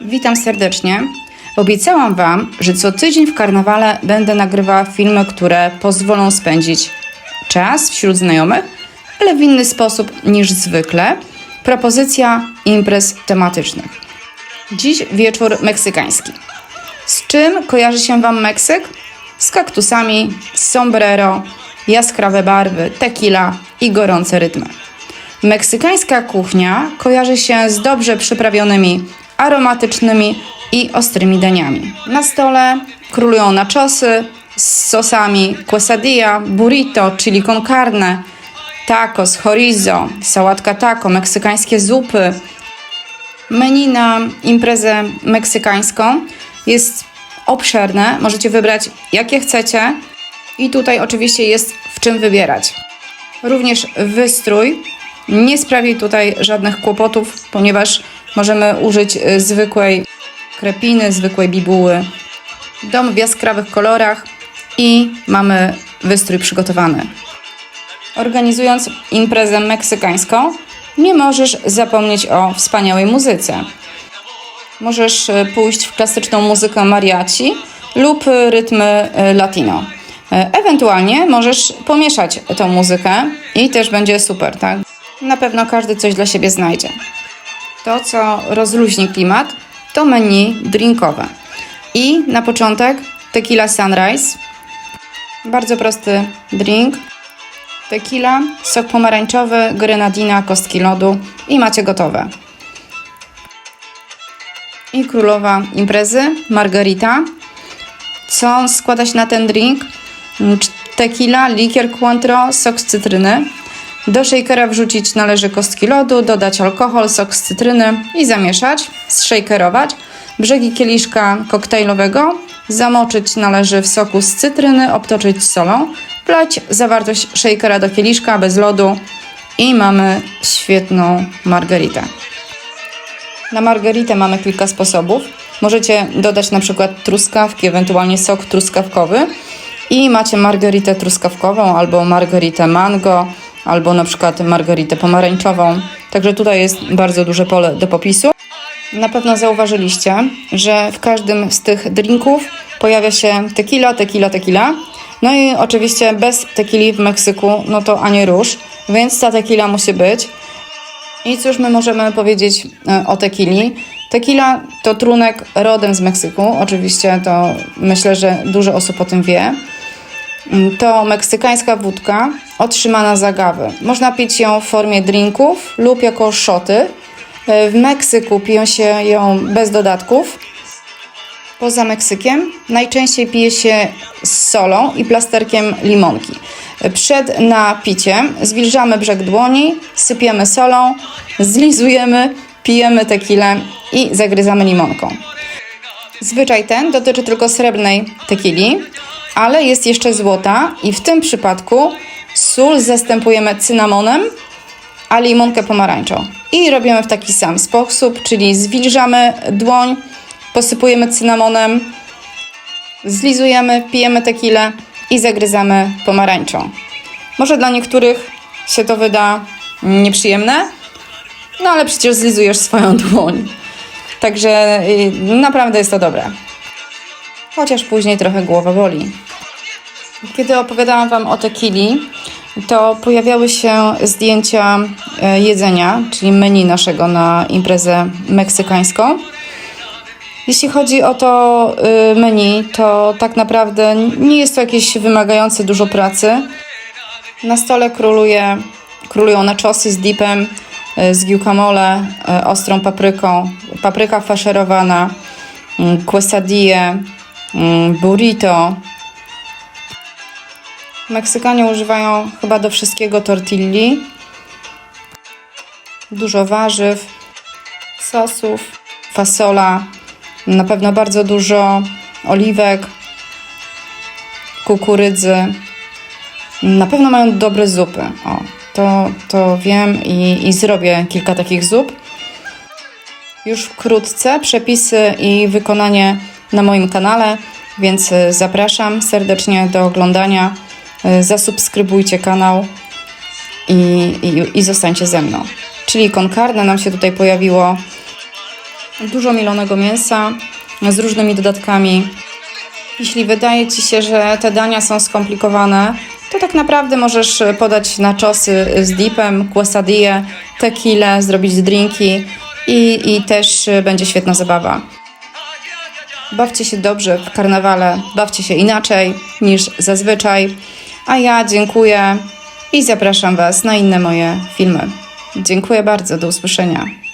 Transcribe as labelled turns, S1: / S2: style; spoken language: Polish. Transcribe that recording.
S1: Witam serdecznie. Obiecałam Wam, że co tydzień w karnawale będę nagrywała filmy, które pozwolą spędzić czas wśród znajomych, ale w inny sposób niż zwykle. Propozycja imprez tematycznych. Dziś wieczór meksykański. Z czym kojarzy się Wam Meksyk? Z kaktusami, z sombrero, jaskrawe barwy, tequila i gorące rytmy. Meksykańska kuchnia kojarzy się z dobrze przyprawionymi, aromatycznymi i ostrymi daniami. Na stole królują naczosy z sosami quesadilla, burrito, chili con carne, tacos, chorizo, sałatka taco, meksykańskie zupy. Menu na imprezę meksykańską jest obszerne, możecie wybrać jakie chcecie i tutaj oczywiście jest w czym wybierać. Również wystrój nie sprawi tutaj żadnych kłopotów, ponieważ możemy użyć y, zwykłej krepiny, zwykłej bibuły. Dom w jaskrawych kolorach i mamy wystrój przygotowany. Organizując imprezę meksykańską, nie możesz zapomnieć o wspaniałej muzyce. Możesz y, pójść w klasyczną muzykę mariachi lub y, rytmy latino. Ewentualnie możesz pomieszać tą muzykę i też będzie super, tak? Na pewno każdy coś dla siebie znajdzie. To, co rozluźni klimat, to menu drinkowe. I na początek tequila sunrise. Bardzo prosty drink. Tequila, sok pomarańczowy, grenadina, kostki lodu i macie gotowe. I królowa imprezy, margarita. Co składa się na ten drink? Tequila, likier Cointreau, sok z cytryny. Do shakera wrzucić należy kostki lodu, dodać alkohol, sok z cytryny i zamieszać, zshakerować. Brzegi kieliszka koktajlowego zamoczyć należy w soku z cytryny, obtoczyć solą, wlać zawartość shakera do kieliszka bez lodu i mamy świetną margaritę. Na margaritę mamy kilka sposobów. Możecie dodać na przykład truskawki, ewentualnie sok truskawkowy i macie margaritę truskawkową albo margaritę mango, albo na przykład margaritę pomarańczową. Także tutaj jest bardzo duże pole do popisu. Na pewno zauważyliście, że w każdym z tych drinków pojawia się tequila, tequila, tequila. No i oczywiście bez tequili w Meksyku, no to ani róż, więc ta tequila musi być. I cóż my możemy powiedzieć e, o tequili? Tequila to trunek rodem z Meksyku. Oczywiście to myślę, że dużo osób o tym wie. Mm, To meksykańska wódka otrzymana z agawy. Można pić ją w formie drinków lub jako szoty. E, W Meksyku piją się ją bez dodatków. Poza Meksykiem najczęściej pije się z solą i plasterkiem limonki. Przed napiciem zwilżamy brzeg dłoni, sypiemy solą, zlizujemy, pijemy tequilę i zagryzamy limonką. Zwyczaj ten dotyczy tylko srebrnej tequili, ale jest jeszcze złota i w tym przypadku sól zastępujemy cynamonem, a limonkę pomarańczą. I robimy w taki sam sposób, czyli zwilżamy dłoń, posypujemy cynamonem, zlizujemy, pijemy tequilę i zagryzamy pomarańczą. Może dla niektórych się to wyda nieprzyjemne, no ale przecież zlizujesz swoją dłoń. Także y, naprawdę jest to dobre. Chociaż później trochę głowa boli. Kiedy opowiadałam Wam o tequili, to pojawiały się zdjęcia e, jedzenia, czyli menu naszego na imprezę meksykańską. Jeśli chodzi o to y, menu, to tak naprawdę nie jest to jakieś wymagające dużo pracy. Na stole króluje, królują naczosy z dipem, y, z guacamole, ostrą papryką, papryka faszerowana, y, quesadille, burrito. Meksykanie używają chyba do wszystkiego tortilli, dużo warzyw, sosów, fasola, na pewno bardzo dużo oliwek, kukurydzy. Na pewno mają dobre zupy. O, to, to wiem i, i zrobię kilka takich zup. Już wkrótce przepisy i wykonanie na moim kanale, więc y, zapraszam serdecznie do oglądania. Y, Zasubskrybujcie kanał i, i, i zostańcie ze mną. Czyli con carne nam się tutaj pojawiło Dużo milonego mięsa z różnymi dodatkami. Jeśli wydaje Ci się, że te dania są skomplikowane, to tak naprawdę możesz podać na czosy z dipem, quesadille, tequilę, zrobić drinki i, i też będzie świetna zabawa. Bawcie się dobrze w karnawale, bawcie się inaczej niż zazwyczaj. A ja dziękuję i zapraszam Was na inne moje filmy. Dziękuję bardzo, do usłyszenia.